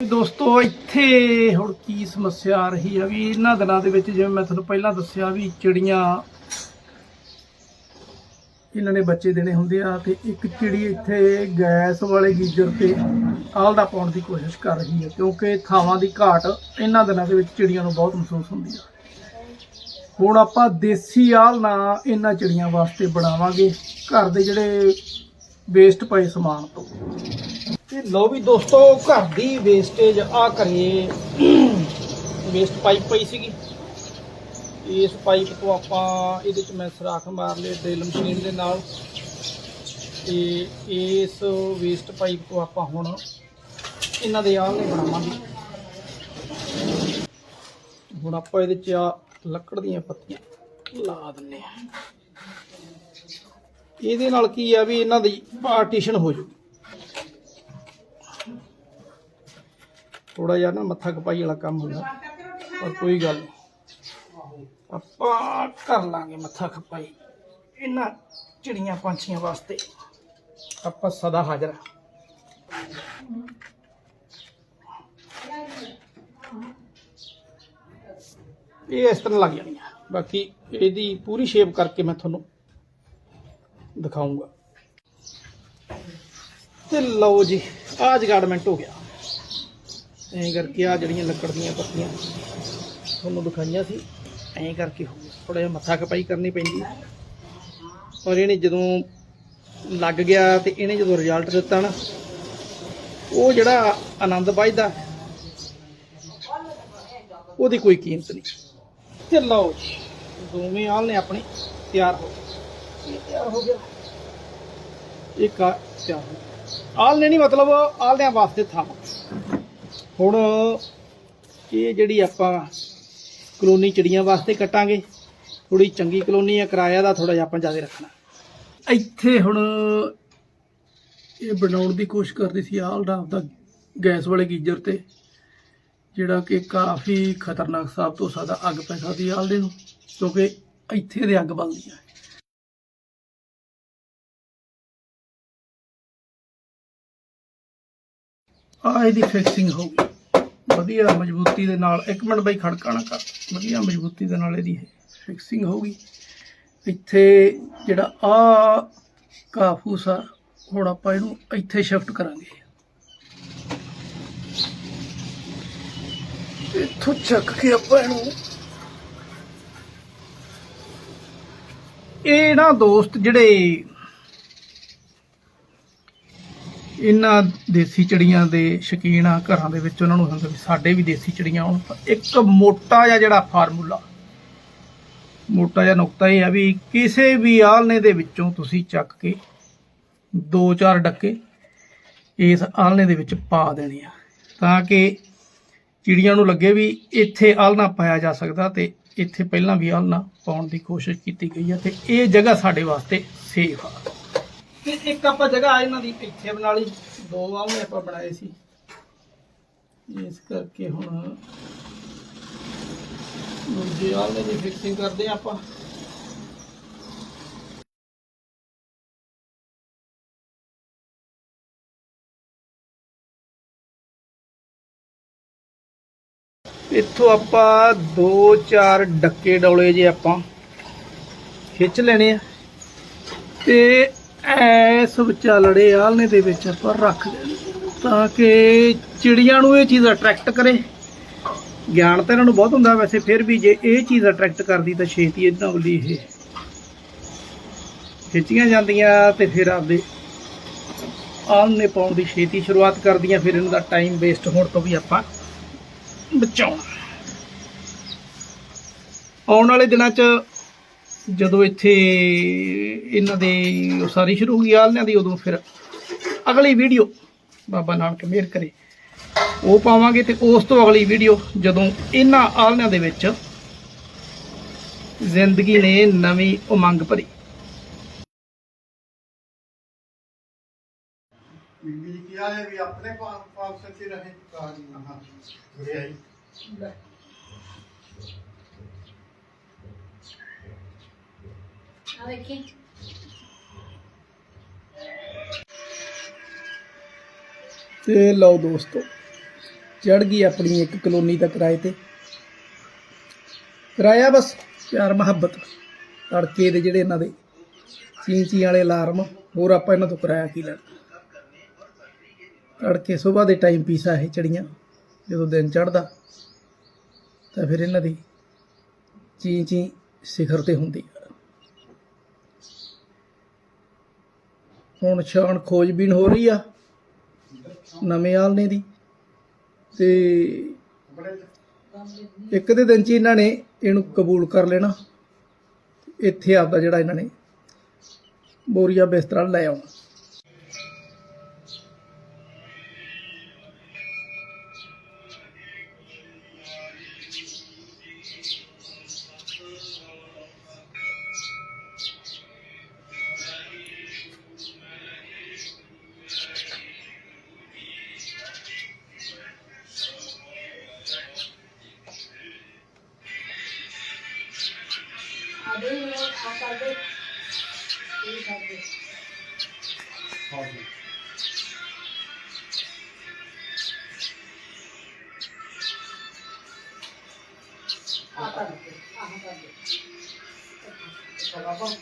ਦੋਸਤੋ, ਇੱਥੇ ਹੁਣ ਕੀ ਸਮੱਸਿਆ ਆ ਰਹੀ ਆ ਵੀ ਇਹਨਾਂ ਦਿਨਾਂ ਦੇ ਵਿੱਚ ਜਿਵੇਂ ਮੈਂ ਤੁਹਾਨੂੰ ਪਹਿਲਾਂ ਦੱਸਿਆ ਵੀ ਚਿੜੀਆਂ ਇਹਨਾਂ ਨੇ ਬੱਚੇ ਦੇਣੇ ਹੁੰਦੇ ਆ ਤੇ ਇੱਕ ਚਿੜੀ ਇੱਥੇ ਗੈਸ ਵਾਲੇ ਗੀਜ਼ਰ ਤੇ ਆਲਦਾ ਪਾਉਣ ਦੀ ਕੋਸ਼ਿਸ਼ ਕਰ ਰਹੀ ਹੈ ਕਿਉਂਕਿ ਥਾਵਾਂ ਦੀ ਘਾਟ ਇਹਨਾਂ ਦਿਨਾਂ ਦੇ ਵਿੱਚ ਚਿੜੀਆਂ ਨੂੰ ਬਹੁਤ ਮਹਿਸੂਸ ਹੁੰਦੀ ਆ। ਹੁਣ ਆਪਾਂ ਦੇਸੀ ਆਲਣਾ ਇਹਨਾਂ ਚਿੜੀਆਂ ਵਾਸਤੇ ਬਣਾਵਾਂਗੇ ਘਰ ਦੇ ਜਿਹੜੇ ਵੇਸਟ ਪਏ ਸਮਾਨ ਤੋਂ। ਤੇ ਲਓ ਵੀ ਦੋਸਤੋ, ਘਰ ਦੀ ਵੇਸਟੇਜ ਆ ਕਰੀਏ। ਵੇਸਟ ਪਾਈਪ ਪਈ ਸੀਗੀ। ਇਸ ਪਾਈਪ ਤੋਂ ਆਪਾਂ ਇਹਦੇ ਚ ਮੈਂ ਸਰਾਖ ਮਾਰ ਲਈ ਡਰਿਲ ਮਸ਼ੀਨ ਦੇ ਨਾਲ। ਤੇ ਇਸ ਵੇਸਟ ਪਾਈਪ ਤੋਂ ਆਪਾਂ ਹੁਣ ਇਹਨਾਂ ਦੇ ਆਲ੍ਹਣੇ ਬਣਾਵਾਂਗੇ ਹੁਣ ਆਪਾਂ ਇਹਦੇ ਚ ਆ ਲੱਕੜ ਦੀਆਂ ਪੱਤੀਆਂ ਲਾ ਦਿੰਨੇ ਆ ਇਹਦੇ ਨਾਲ ਕੀ ਆ ਵੀ ਇਹਨਾਂ ਦੀ ਪਾਰਟੀਸ਼ਨ ਹੋ ਜੂਗੀ ਥੋੜਾ ਜਿਹਾ ਨਾ ਮੱਥਾ ਕਪਾਈ ਵਾਲਾ ਕੰਮ ਹੁੰਦਾ। ਪਰ ਕੋਈ ਗੱਲ ਨਹੀਂ ਆਪਾਂ ਕਰ ਲਾਂਗੇ ਮੱਥਾ ਖਪਾਈ। ਇਹਨਾਂ ਚਿੜੀਆਂ ਪੰਛੀਆਂ ਵਾਸਤੇ ਆਪਾਂ ਸਦਾ ਹਾਜ਼ਰ ਇਹ ਇਸ ਤਰ੍ਹਾਂ ਲੱਗ ਜਾਣੀਆਂ ਬਾਕੀ ਇਹਦੀ ਪੂਰੀ ਸ਼ੇਪ ਕਰਕੇ ਮੈਂ ਤੁਹਾਨੂੰ ਦਿਖਾਉਂਗਾ ਤੇ ਲਓ ਜੀ ਆ ਜਗਾੜਮੈਂਟ ਹੋ ਗਿਆ। ਐਂ ਕਰਕੇ ਆ ਜਿਹੜੀਆਂ ਲੱਕੜ ਦੀਆਂ ਪੱਤੀਆਂ ਤੁਹਾਨੂੰ ਦਿਖਾਈਆਂ ਸੀ, ਐਂ ਕਰਕੇ ਹੋ ਥੋੜਾ ਜਿਹਾ ਮੱਥਾ ਖਪਾਈ ਕਰਨੀ ਪੈਂਦੀ ਹੈ। ਔਰ ਇਹਨੇ ਜਦੋਂ ਲੱਗ ਗਿਆ ਤੇ ਇਹਨੇ ਜਦੋਂ ਰਿਜ਼ਲਟ ਦਿੱਤਾ ਨਾ, ਉਹ ਜਿਹੜਾ ਆਨੰਦ ਵੱਜਦਾ, ਉਹਦੀ ਕੋਈ ਕੀਮਤ ਨਹੀਂ। ਤੇ ਲਓ ਜੀ, ਦੋਵੇਂ ਆਲ ਨੇ ਆਪਣੀ ਤਿਆਰ ਹੋ ਗਏ। ਤਿਆਰ ਹੋ ਗਿਆ। ਇੱਕ ਆ ਤਿਆਰ ਹੋ ਗਿਆ। ਆਲ ਨੇ ਨਹੀਂ ਮਤਲਬ ਆਲਦਿਆਂ ਵਾਸਤੇ ਥਾਂ ਹੁਣ ਇਹ ਜਿਹੜੀ ਆਪਾਂ ਕਲੋਨੀ ਚਿੜੀਆਂ ਵਾਸਤੇ ਕੱਟਾਂਗੇ ਥੋੜੀ ਚੰਗੀ ਕਲੋਨੀ ਆ, ਕਿਰਾਇਆ ਦਾ ਥੋੜਾ ਜਿਹਾ ਆਪਾਂ ਜ਼ਿਆਦਾ ਰੱਖਣਾ। ਇੱਥੇ ਹੁਣ ਇਹ ਬਣਾਉਣ ਦੀ ਕੋਸ਼ਿਸ਼ ਕਰਦੀ ਸੀ ਆਲਡਾ ਦਾ ਆਪਦਾ ਗੈਸ ਵਾਲੇ ਗੀਜ਼ਰ ਤੇ, ਜਿਹੜਾ ਕਿ ਕਾਫੀ ਖਤਰਨਾਕ ਸਾਬਤ ਹੋ ਸਕਦਾ, ਅੱਗ ਪੈ ਸਕਦੀ ਹੈ ਆਲਦੇ ਨੂੰ, ਕਿਉਂਕਿ ਇੱਥੇ ਦੇ ਅੱਗ ਬਲਦੀ ਹੈ ਆ ਇਹਦੀ ਫਿਕਸਿੰਗ ਹੋਊਗੀ। ਵਧੀਆ ਮਜ਼ਬੂਤੀ ਦੇ ਨਾਲ, ਇੱਕ ਮਿੰਟ ਬਈ ਖੜਕਾ ਨਾ ਕਰ। ਵਧੀਆ ਮਜ਼ਬੂਤੀ ਦੇ ਨਾਲ ਇਹਦੀ ਫਿਕਸਿੰਗ ਹੋ ਗਈ ਇੱਥੇ ਜਿਹੜਾ ਆ ਕਾਫੂਸ ਆ ਹੁਣ ਆਪਾਂ ਇਹਨੂੰ ਇੱਥੇ ਸ਼ਿਫਟ ਕਰਾਂਗੇ। ਇੱਥੋਂ ਚੱਕ ਕੇ ਆਪਾਂ ਇਹਨੂੰ ਇਹ ਨਾ ਦੋਸਤ ਜਿਹੜੇ ਇਹਨਾਂ ਦੇਸੀ ਚਿੜੀਆਂ ਦੇ ਸ਼ੌਕੀਨ ਆ ਘਰਾਂ ਦੇ ਵਿੱਚ ਉਹਨਾਂ ਨੂੰ ਹੁੰਦਾ ਵੀ ਸਾਡੇ ਵੀ ਦੇਸੀ ਚਿੜੀਆਂ ਹੋਣ। ਇੱਕ ਮੋਟਾ ਜਿਹਾ ਜਿਹੜਾ ਫਾਰਮੂਲਾ। ਮੋਟਾ ਜਿਹਾ ਨੁਕਤਾ ਇਹ ਆ ਵੀ ਕਿਸੇ ਵੀ ਆਲਣੇ ਦੇ ਵਿੱਚੋਂ ਤੁਸੀਂ ਚੱਕ ਕੇ ਦੋ ਚਾਰ ਡੱਕੇ ਇਸ ਆਲਣੇ ਦੇ ਵਿੱਚ ਪਾ ਦੇਣੇ ਆ। ਤਾਂ ਕਿ ਚਿੜੀਆਂ ਨੂੰ ਲੱਗੇ ਵੀ ਇੱਥੇ ਆਲਣਾ ਪਾਇਆ ਜਾ ਸਕਦਾ ਤੇ ਇੱਥੇ ਪਹਿਲਾਂ ਵੀ ਆਲਣਾ ਪਾਉਣ ਦੀ ਕੋਸ਼ਿਸ਼ ਕੀਤੀ ਗਈ ਹੈ ਤੇ ਇਹ ਜਗ੍ਹਾ ਸਾਡੇ ਵਾਸਤੇ ਸੇਫ ਆ। ਤੇ ਇੱਕ ਆਪਾਂ ਜਗ੍ਹਾ ਇਹਨਾਂ ਦੀ ਇੱਥੇ ਬਣਾ ਲਈ। ਦੋ ਆਲਣੇ ਆਪਾਂ ਬਣਾਏ ਸੀ। ਇਸ ਕਰਕੇ ਹੁਣ ਦੂਜੇ ਆਲਣੇ ਦੀ ਫਿਕਸਿੰਗ ਕਰਦੇ ਆਪਾਂ। ਇੱਥੋਂ ਆਪਾਂ ਦੋ ਚਾਰ ਡੱਕੇ ਡੌਲੇ ਜੇ ਆਪਾਂ ਖਿੱਚ ਲੈਣੇ ਆ। ਤੇ ਐਸ ਵਿਚਾਲੜੇ ਆਲਣੇ ਦੇ ਵਿੱਚ ਆਪਾਂ ਰੱਖ ਲੈਣੇ ਤਾਂ ਕਿ ਚਿੜੀਆਂ ਨੂੰ ਇਹ ਚੀਜ਼ ਅਟਰੈਕਟ ਕਰੇ। ਗਿਆਨ ਤਾਂ ਇਹਨਾਂ ਨੂੰ ਬਹੁਤ ਹੁੰਦਾ ਵੈਸੇ, ਫਿਰ ਵੀ ਜੇ ਇਹ ਚੀਜ਼ ਅਟਰੈਕਟ ਕਰਦੀ ਤਾਂ ਛੇਤੀ ਇਹਨਾਂ ਵੱਲ ਇਹ ਖਿੱਚੀਆਂ ਜਾਂਦੀਆਂ ਤੇ ਫਿਰ ਆਪਦੇ ਆਲਣੇ ਪਾਉਣ ਦੀ ਛੇਤੀ ਸ਼ੁਰੂਆਤ ਕਰਦੀਆਂ, ਫਿਰ ਇਹਨਾਂ ਦਾ ਟਾਈਮ ਵੇਸਟ ਹੋਣ ਤੋਂ ਵੀ ਆਪਾਂ ਬਚਾਉਣਾ। ਆਉਣ ਵਾਲੇ ਦਿਨਾਂ 'ਚ ਜਦੋਂ ਇੱਥੇ ਇਹਨਾਂ ਦੇ ਉਸਾਰੀ ਸ਼ੁਰੂ ਹੋ ਗਈ ਆਲਿਆਂ ਦੀ, ਉਦੋਂ ਫਿਰ ਅਗਲੀ ਵੀਡੀਓ ਬਾਬਾ ਨਾਨਕ ਮਿਹਰ ਕਰੇ। ਉਹ ਪਾਵਾਂਗੇ ਤੇ ਉਸ ਤੋਂ ਅਗਲੀ ਵੀਡੀਓ ਜਦੋਂ ਇਹਨਾਂ ਆਲਨਿਆਂ ਦੇ ਵਿੱਚ ਜ਼ਿੰਦਗੀ ਨੇ ਨਵੀਂ ਉਮੰਗ ਭਰੀ। ਬੀਬੀ ਜੀ ਕਿਹਾ ਹੈ ਵੀ ਆਪਣੇ ਪਾਸ ਪਾਸ ਸੱਚੇ ਰਹੇ। ਕਾਜੀ ਹਾਂ। ਉਰੇ ਆਈ ਆ ਦੇਖੀ। ਤੇ ਲਓ ਦੋਸਤੋ ਚੜ ਗਈ ਆਪਣੀ ਇੱਕ ਕਲੋਨੀ ਦਾ ਕਿਰਾਏ ਤੇ। ਕਿਰਾਇਆ ਬਸ, ਪਿਆਰ, ਮੁਹੱਬਤ, ਤੜਕੇ ਦੇ ਜਿਹੜੇ ਇਹਨਾਂ ਦੇ ਚੀਂ ਚੀਂ ਵਾਲੇ ਅਲਾਰਮ, ਹੋਰ ਆਪਾਂ ਇਹਨਾਂ ਤੋਂ ਕਿਰਾਇਆ ਕੀ ਲੈਣਾ। ਤੜਕੇ ਸਵੇਰ ਦੇ ਟਾਈਮ ਪੀਸਾ ਇਹ ਚੜੀਆਂ, ਜਦੋਂ ਦਿਨ ਚੜਦਾ ਤਾਂ ਫਿਰ ਇਹਨਾਂ ਦੀ ਚੀਂ ਚੀਂ ਸਿਖਰ ਤੇ ਹੁੰਦੀ ਆ ਹੁਣ ਛਾਣ ਖੋਜਬੀਨ ਹੋ ਰਹੀ ਆ ਨਵੇਂ ਆਲਨੇ ਦੀ ਤੇ ਇੱਕ ਦੇ ਦਿਨ ਚ ਇਹਨਾਂ ਨੇ ਇਹਨੂੰ ਕਬੂਲ ਕਰ ਲੈਣਾ। ਇੱਥੇ ਆਪਦਾ ਜਿਹੜਾ ਇਹਨਾਂ ਨੇ ਬੋਰੀਆ ਬਿਸਤਰਾ ਲੈ ਆਉਣਾ। Değil mi? Hakkabı. İyi tabi. Tabi. Hakkabı. Hakkabı. Hakkabı.